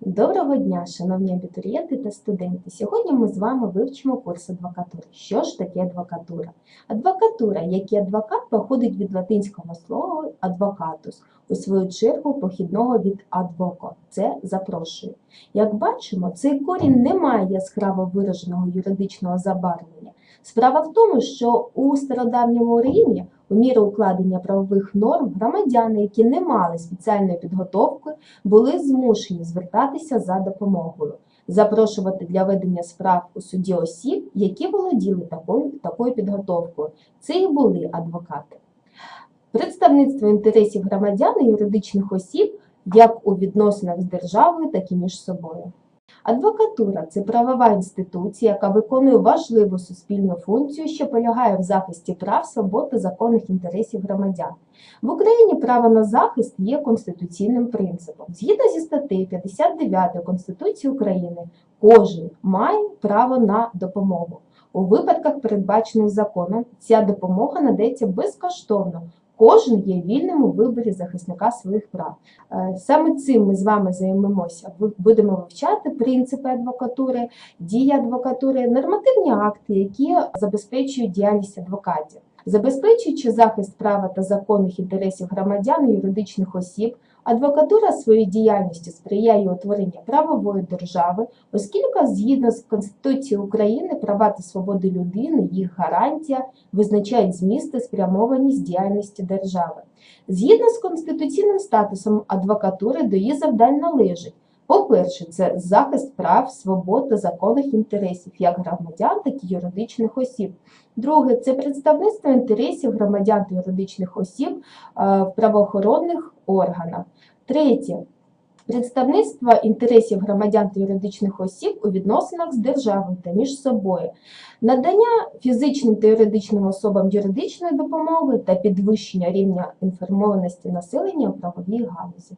Доброго дня, шановні абітурієнти та студенти. Сьогодні ми з вами вивчимо курс адвокатури. Що ж таке адвокатура? Адвокатура, як і адвокат, походить від латинського слова advocatus, у свою чергу похідного від advoco – це запрошую. Як бачимо, цей корінь не має яскраво вираженого юридичного забарвлення. Справа в тому, що у стародавньому Римі у міру укладення правових норм громадяни, які не мали спеціальної підготовки, були змушені звертатися за допомогою, запрошувати для ведення справ у суді осіб, які володіли такою, такою підготовкою. Це і були адвокати. Представництво інтересів громадян і юридичних осіб як у відносинах з державою, так і між собою. Адвокатура це правова інституція, яка виконує важливу суспільну функцію, що полягає в захисті прав, свобод та законних інтересів громадян. В Україні право на захист є конституційним принципом. Згідно зі статтею 59 Конституції України, кожен має право на допомогу. У випадках, передбачених законом, ця допомога надається безкоштовно. Кожен є вільним у виборі захисника своїх прав. Е, Саме цим ми з вами займемося. Будемо вивчати принципи адвокатури, дії адвокатури, нормативні акти, які забезпечують діяльність адвокатів. Забезпечуючи захист права та законних інтересів громадян і юридичних осіб, адвокатура своєю діяльністю сприяє утворенню правової держави, оскільки згідно з Конституцією України права та свободи людини, їх гарантія визначають зміст і спрямованість діяльності держави. Згідно з конституційним статусом адвокатури до її завдань належить. По-перше, це захист прав, свобод та законних інтересів як громадян, так і юридичних осіб. Друге, це представництво інтересів громадян та юридичних осіб е, в правоохоронних органах. Третє представництво інтересів громадян та юридичних осіб у відносинах з державою та між собою, надання фізичним та юридичним особам юридичної допомоги та підвищення рівня інформованості населення у правовій галузі.